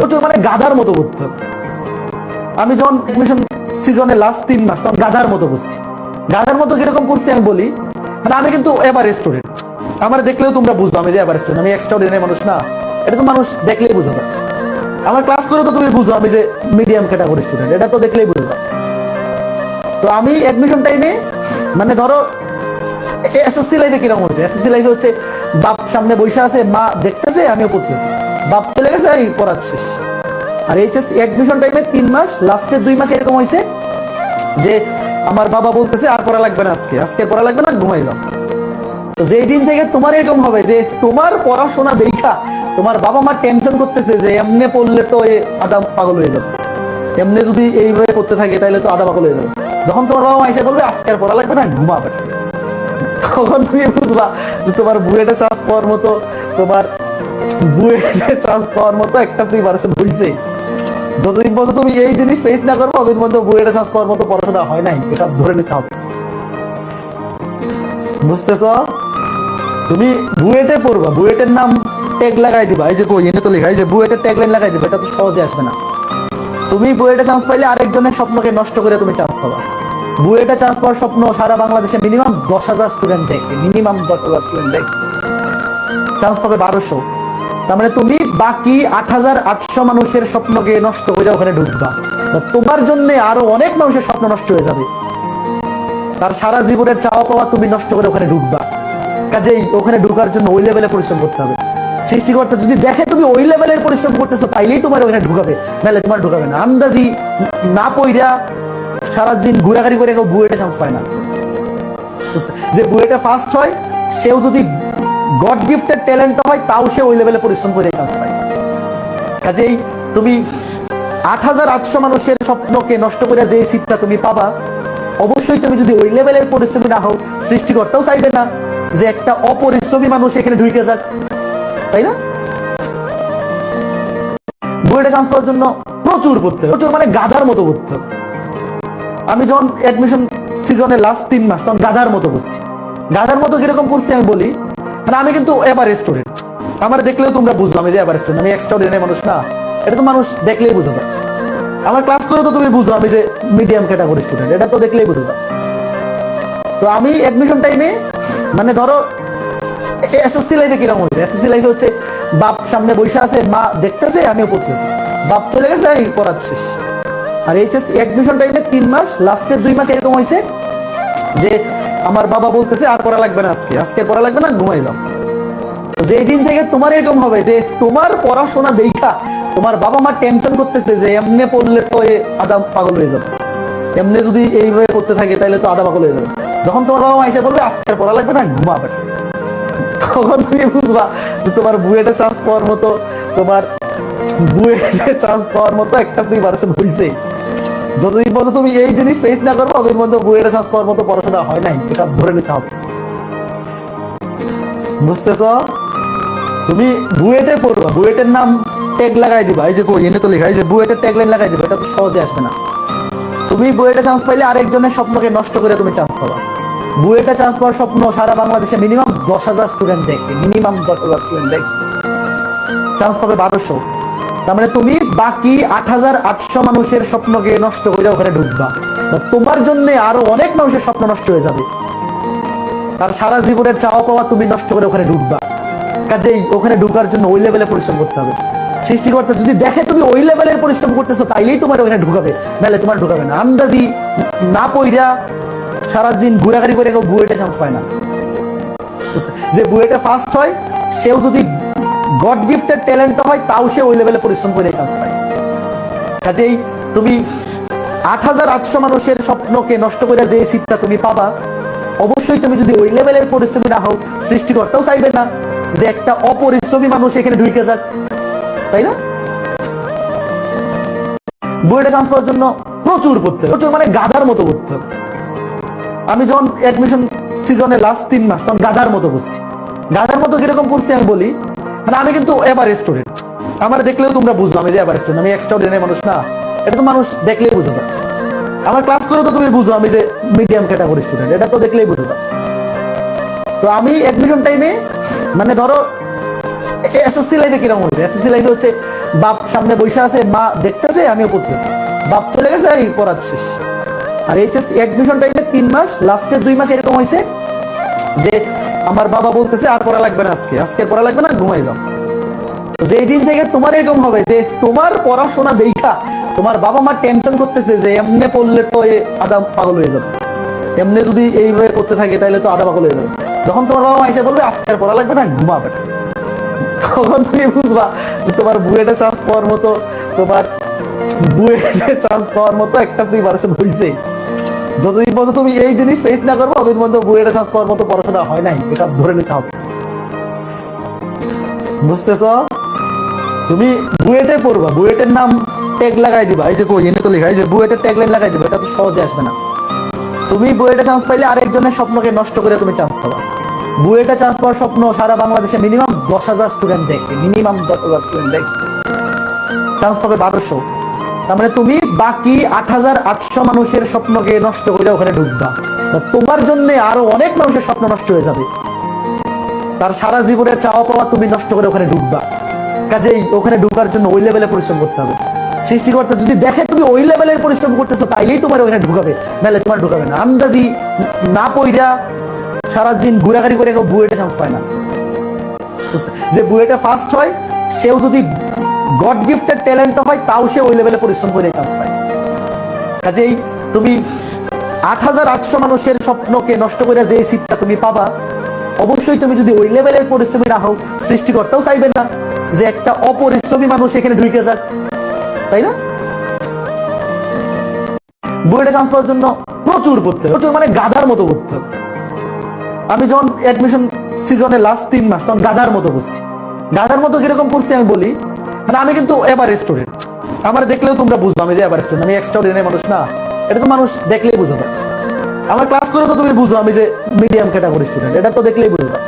পড়তে হবে। মানে গাধার মতো পড়তে হবে। আমি যখন এডমিশন সিজনে লাস্ট তিন মাস তখন গাধার মতো করছি। গাধার মতো কীরকম করছি আমি বলি মানে আমি কিন্তু এবার স্টুডেন্ট আমার দেখলেও তোমরা বুঝো, আমি যে এবার স্টুডেন্ট আমি এক্সট্রাঅর্ডিনারি মানুষ না। এটা তো মানুষ দেখলেই বুঝো না। আমার ক্লাস করে তো তুমি বুঝো, আমি যে মিডিয়াম ক্যাটাগরি স্টুডেন্ট এটা তো দেখলেই বুঝো। তো আমি অ্যাডমিশন টাইমে মানে ধরো এসএসসি লাইফে কীরকম হচ্ছে এসএসসি লাইফে হচ্ছে বাপ সামনে বসে আছে, মা দেখতেছে, আমিও পড়তেছি। বাপ চলে গেছে আমি পড়া শেষ। আর এইচএস অ্যাডমিশন টাইমে তিন মাস লাস্টের দুই মাস এরকম হয়েছে যে আমার বাবা বলতেছে, আর পড়া লাগবে না আজকে। আজকে পড়া লাগবে না ঘুমাই যাও। তো যেই দিন থেকে তোমার এরকম হবে যে তোমার পড়াশোনা দেখা, তোমার বাবা মা টেনশন করতেছে যে এমনি পড়লে তো এ আদা পাগল হয়ে যাবে। এমনি যদি এইভাবে করতে থাকে, তাহলে তো আদা পাগল হয়ে যাবে। যখন তোমার বাবা মা এসে বলবে, আজকে আর পড়া লাগবে না, ঘুমাবে। তখন তুমি বুঝবা যে তোমার বুয়েটে চান্স পাওয়ার মতো তোমার বুয়েটে চান্স পাওয়ার মতো একটা প্রিপারেশন হয়েছে যতদিন পর্যন্ত তুমি এই জিনিস ফেস না করব, ততদিন পর্যন্ত বুয়েটে চান্স পাওয়ার মতো পড়াশোনা হয় নাই। এটা ধরে নিতে হবে। বুঝতেছ? তুমি বুয়েটে বুয়েটের নাম ট্যাগ লাগাই দিবা। এই যে কই, এনে তো লেখা, এই যে ট্যাগ লাইন লাগাই দিবা, এটা তো সহজে আসবে না। তুমি বুয়েটে চান্স পাইলে আরেকজনের স্বপ্নকে নষ্ট করে তুমি চান্স পাবা। বুয়েটে চান্স পাওয়ার স্বপ্ন সারা বাংলাদেশে মিনিমাম দশ হাজার স্টুডেন্ট দেখবে মিনিমাম দশ হাজার স্টুডেন্ট দেখবে। চান্স পাবে বারোশো। তার মানে তুমি বাকি আট হাজার আটশো মানুষের স্বপ্নকে নষ্ট করে ওখানে ঢুকবা তোমার জন্য আরও অনেক মানুষের স্বপ্ন নষ্ট হয়ে যাবে। তার সারা জীবনের চাওয়া পাওয়া তুমি নষ্ট করে ওখানে ঢুকবা কাজেই ওখানে ঢুকার জন্য ওই লেভেলে পরিশ্রম করতে হবে। সৃষ্টিকর্তা যদি দেখে তুমি ওই লেভেলের পরিশ্রম করতেছো, তাইলেই তোমার ওখানে ঢুকাবে। নাহলে তোমার ঢুকাবে না। আন্দাজি না পইরা সারাদিন ঘোরাঘুরি করে কেউ বুয়েটে চান্স পায় না। যে বুয়েটে ফার্স্ট হয়, সেও যদি গড গিফটের ট্যালেন্ট হয়, তাও সে ওই লেভেলে পরিশ্রম করে চান্স পায়। কাজেই তুমি আট হাজার আটশো মানুষের স্বপ্নকে নষ্ট করে যে সিটটা তুমি পাবা, অবশ্যই তুমি যদি ওই লেভেলের পরিশ্রমী না হও, সৃষ্টিকর্তাও চাইবে না যে একটা অপরিশ্রমী মানুষ এখানে ঢুকে যাক। তাই না? বুয়েটে চান্স পাওয়ার জন্য প্রচুর পড়তে প্রচুর মানে গাধার মতো পড়তে আমি যখন অ্যাডমিশন সিজনে লাস্ট তিন মাস, তখন গাধার মতো করছি। গাধার মতো কীরকম করছি আমি বলি মানে আমি কিন্তু এবার স্টুডেন্ট আমার দেখলেও তোমরা বুঝো, আমি যে এবার স্টুডেন্ট আমি এক্সট্রাঅর্ডিনারি মানুষ না। এটা তো মানুষ দেখলেই বুঝে যায়। আমার ক্লাস করে তো তুমি বুঝো, আমি যে মিডিয়াম ক্যাটাগরি স্টুডেন্ট এটা তো দেখলেই বুঝে যায়। তো আমি অ্যাডমিশন টাইমে মানে ধরো এসএসসি লাইফে কীরকম হয়েছে? এসএসসি লাইফে হচ্ছে, বাপ সামনে বসে আছে, মা দেখতেছে, আমিও পড়তেছি। বাপ চলে গেছে, আমি পড়া শেষ। আর এইচএস অ্যাডমিশন টাইমে তিন মাস লাস্টের দুই মাস এরকম হয়েছে যে আমার বাবা বলতেছে, আর পড়া লাগবে না আজকে। আজকে পড়া লাগবে না, ঘুমাই যাও। যেই দিন থেকে তোমার এরকম হবে যে তোমার পড়াশোনা দেখা, তোমার বাবা মা টেনশন করতেছে যে এমনি পড়লে তো আদা পাগল হয়ে যাবে। এমনি যদি এইভাবে করতে থাকে, তাহলে তো আদা পাগল হয়ে যাবে। যখন তোমার বাবা মা এসে বলবে, আজকে পড়া লাগবে না, ঘুমাবে। তখন তুমি বুঝবা যে তোমার বুয়েটা চান্স পাওয়ার মতো, তোমার বুয়েটে চান্স পাওয়ার মতো একটা প্রিপারেশন হয়েছে যতদিন পর্যন্ত তুমি এই জিনিস ফেস না ততদিন পর্যন্ত বুয়েটে পাওয়ার মতো পড়াশোনা হয় নাই। এটা ধরে নিতে হবে। বুঝতেছ? তুমি বুয়েটে বুয়েটের নাম ট্যাগ লাগাই দিবা। এই যে কই, এনে তো লেখা, এই যে বুয়েটের ট্যাগ লাইন লাগাই দিবা, এটা তো সহজে আসবে না। তুমি বুয়েটে চান্স পাইলে আরেকজনের স্বপ্নকে নষ্ট করে তুমি চান্স পাবা। বুয়েটে চান্স পাওয়ার স্বপ্ন সারা বাংলাদেশে মিনিমাম দশ হাজার স্টুডেন্ট দেখবে মিনিমাম দশ হাজার স্টুডেন্ট দেখবে। চান্স পাবে বারোশো। তার তুমি বাকি আট হাজার আটশো মানুষের স্বপ্নকে নষ্ট করে ওখানে ঢুকবা। তোমার জন্য আরও অনেক মানুষের স্বপ্ন নষ্ট হয়ে যাবে। তার সারা জীবনের চাওয়া পাওয়া তুমি নষ্ট করে ওখানে ঢুকবা। কাজেই ওখানে ঢুকার জন্য ওই লেভেলে পরিশ্রম করতে হবে। সৃষ্টিকর্তা, যদি দেখে তুমি ওই লেভেলের পরিশ্রম করতেছো, তাইলেই তোমার ওখানে ঢুকাবে। নাহলে তোমার ঢুকাবে না। আন্দাজি না পইরা সারাদিন ঘোরাঘুরি করে কেউ বুয়েটে চান্স পায় না। যে বুয়েটে ফার্স্ট হয়, সেও যদি গড গিফটের ট্যালেন্ট হয়, তাও সে ওই লেভেলে পরিশ্রম করে চান্স পায়। কাজেই তুমি আট হাজার আটশো মানুষের স্বপ্নকে নষ্ট করে যে সিটটা তুমি পাবা, অবশ্যই তুমি যদি ওই লেভেলের পরিশ্রমী না হও, সৃষ্টিকর্তাও চাইবে না যে একটা অপরিশ্রমী মানুষ এখানে ঢুকে যাক। তাই না? বুয়েটে চান্স পাওয়ার জন্য প্রচুর পড়তে প্রচুর মানে গাধার মতো পড়তে আমি যখন অ্যাডমিশন সিজনে লাস্ট তিন মাস, তখন গাধার মতো করছি। গাধার মতো কীরকম করছি আমি বলি মানে আমি কিন্তু এবার স্টুডেন্ট আমার দেখলেও তোমরা বুঝো, আমি যে এবার স্টুডেন্ট আমি এক্সট্রাঅর্ডিনারি মানুষ না। এটা তো মানুষ দেখলেই বুঝে যায়। আমার ক্লাস করে তো তুমি বুঝো, আমি যে মিডিয়াম ক্যাটাগরি স্টুডেন্ট এটা তো দেখলেই বুঝে যায়। তো আমি অ্যাডমিশন টাইমে মানে ধরো, এসএসসি লাইফে কীরকম হচ্ছে এসএসসি লাইফে হচ্ছে, বাপ সামনে বসে আছে, মা দেখতেছে, আমিও পড়তেছি। বাপ চলে গেছে, এই পড়া শেষ। আর এইচএস অ্যাডমিশন টাইমে তিন মাস লাস্টের দুই মাস এরকম হয়েছে যে আমার বাবা বলতেছে, আর পড়া লাগবে না আজকে। আজকে পড়া লাগবে না ঘুমাই যাও। যেই দিন থেকে তোমার এরকম হবে যে তোমার পড়াশোনা দেখা, তোমার বাবা মা টেনশন করতেছে যে এমনি পড়লে তো আদা পাগল হয়ে যাবে। এমনি যদি এইভাবে করতে থাকে, তাহলে তো আদা পাগল হয়ে যাবে। যখন তোমার বাবা মা এসে বলবে, আজকে আর পড়া লাগবে না, ঘুমাবে তখন তুমি বুঝবা যে তোমার বুয়েটে চান্স পাওয়ার মতো, তোমার বুয়েটে চান্স পাওয়ার মতো একটা প্রিপারেশন হয়েছে যতদিন পর্যন্ত তুমি এই জিনিস ফেস না করব, ততদিন পর্যন্ত বুয়েটে চান্স পাওয়ার মতো পড়াশোনা হয় নাই। এটা ধরে নিতে হবে। বুঝতেছ? তুমি বুয়েটে পড়বা বুয়েটের নাম ট্যাগ লাগাই দিবা। এই যে কই, এনে তো লেখা, এই যে বুয়েটের ট্যাগ লাইন লাগাই দিবা, এটা তো সহজে আসবে না। তুমি বুয়েটে চান্স পাইলে আরেকজনের স্বপ্নকে নষ্ট করে তুমি চান্স পাবা। বুয়েটে চান্স পাওয়ার স্বপ্ন সারা বাংলাদেশে মিনিমাম দশ হাজার স্টুডেন্ট দেখবে মিনিমাম দশ হাজার স্টুডেন্ট দেখবে। চান্স পাবে বারোশো। তার মানে তুমি বাকি আট হাজার আটশো মানুষের স্বপ্নকে নষ্ট করে ওখানে ঢুকবা তোমার জন্য আরও অনেক মানুষের স্বপ্ন নষ্ট হয়ে যাবে। তার সারা জীবনের চাওয়া পাওয়া তুমি নষ্ট করে ওখানে ঢুকবা কাজেই ওখানে ঢুকার জন্য ওই লেভেলে পরিশ্রম করতে হবে। সৃষ্টিকর্তা যদি দেখে তুমি ওই লেভেলের পরিশ্রম করতেছো, তাইলেই তোমার ওখানে ঢুকাবে। নাহলে তোমার ঢুকাবে না। আন্দাজি না পইরা সারাদিন ঘোরাঘুরি করে কেউ বুয়েটে চান্স পায় না। যে বুয়েটে ফার্স্ট হয়, সেও যদি গড গিফটেড ট্যালেন্ট হয়, তাও সে ওই লেভেলে পরিশ্রম করে চান্স পায়। কাজেই তুমি আট হাজার আটশো মানুষের স্বপ্নকে নষ্ট করে যে সিটটা তুমি পাবা, অবশ্যই তুমি যদি ওই লেভেলের পরিশ্রমী না হও, সৃষ্টিকর্তাও চাইবে না যে একটা অপরিশ্রমী মানুষ এখানে ঢুকে যাক। তাই না? বুয়েটে চান্স পাওয়ার জন্য প্রচুর পড়তে হবে, প্রচুর মানে গাধার মতো পড়তে হবে। আমি যখন অ্যাডমিশন সিজনে লাস্ট তিন মাস, তখন গাধার মতো করছি। গাধার মতো কীরকম করছি আমি বলি মানে আমি কিন্তু এবার স্টুডেন্ট আমার দেখলেও তোমরা বুঝব, আমি যে এবার স্টুডেন্ট আমি এক্সট্রাঅর্ডিনারি মানুষ না। এটা তো মানুষ দেখলেই বুঝে যায়। আমার ক্লাস করে তো তুমি বুঝো, আমি যে মিডিয়াম ক্যাটাগরি স্টুডেন্ট এটা তো দেখলেই বুঝে যায়।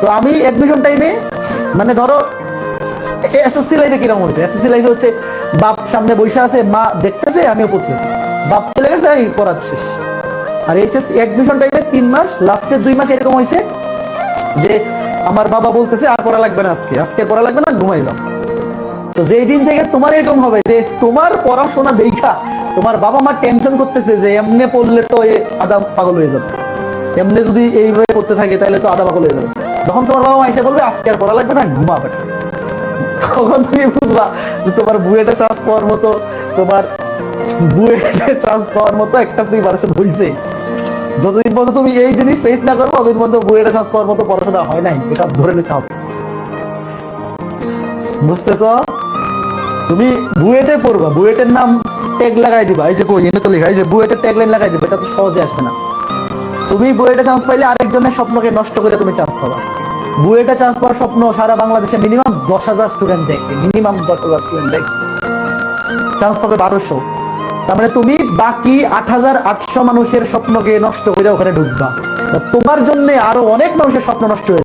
তো আমি অ্যাডমিশন টাইমে মানে ধরো এসএসসি লাইফে কীরকম হচ্ছে এসএসসি লাইফে হচ্ছে, বাপ সামনে বসে আছে, মা দেখতেছে, আমিও পড়তেছি। বাপ চলে গেছে, এই পড়া শেষ। আর এইচএস অ্যাডমিশন টাইমে তিন মাস লাস্টের দুই মাস এরকম হয়েছে যে আমার বাবা বলতেছে, আর পড়া লাগবে না আজকে। আজকে পড়া লাগবে না, ঘুমাই যাও। তো যেই দিন থেকে তোমার এরকম হবে, যে তোমার পড়াশোনা দেখা, তোমার বাবা মা টেনশন করতেছে যে এমনি পড়লে তো এ আদা পাগল হয়ে যাবে। এমনি যদি এইভাবে করতে থাকে, তাহলে তো আদা পাগল হয়ে যাবে। তখন তোমার বাবা মা এসে বলবে, আজকে আর পড়া লাগবে না, ঘুমাবে। তখন তুমি বুঝবা যে তোমার বুয়েটা চাষ পাওয়ার মতো তোমার বুয়েটে চাষ পাওয়ার মতো একটা প্রিপারেশন হয়েছে যতদিন পর্যন্ত তুমি এই জিনিস ফেস না করব, ততদিন পর্যন্ত বুয়েটে চান্স পাওয়ার মতো পড়াশোনা হয় নাই। এটা ধরে নিতে হবে। বুঝতেছ? তুমি বুয়েটে পড়বা, বুয়েটের নাম ট্যাগ লাগাই দিবা। এই যে কই, এনে তো লেখা এই যে বুয়েটের ট্যাগ লাইন লাগাই দিবা, এটা তো সহজে আসবে না। তুমি বুয়েটে চান্স পাইলে আরেকজনের স্বপ্নকে নষ্ট করে তুমি চান্স পাবা। বুয়েটে চান্স পাওয়ার স্বপ্ন সারা বাংলাদেশে মিনিমাম দশ হাজার স্টুডেন্ট দেখবে মিনিমাম দশ হাজার স্টুডেন্ট দেখবে। চান্স পাবে বারোশো। তার মানে তুমি বাকি আট হাজার আটশো মানুষের স্বপ্নকে নষ্ট করে ওখানে ঢুকবা তোমার জন্য আরও অনেক মানুষের স্বপ্ন নষ্ট হয়ে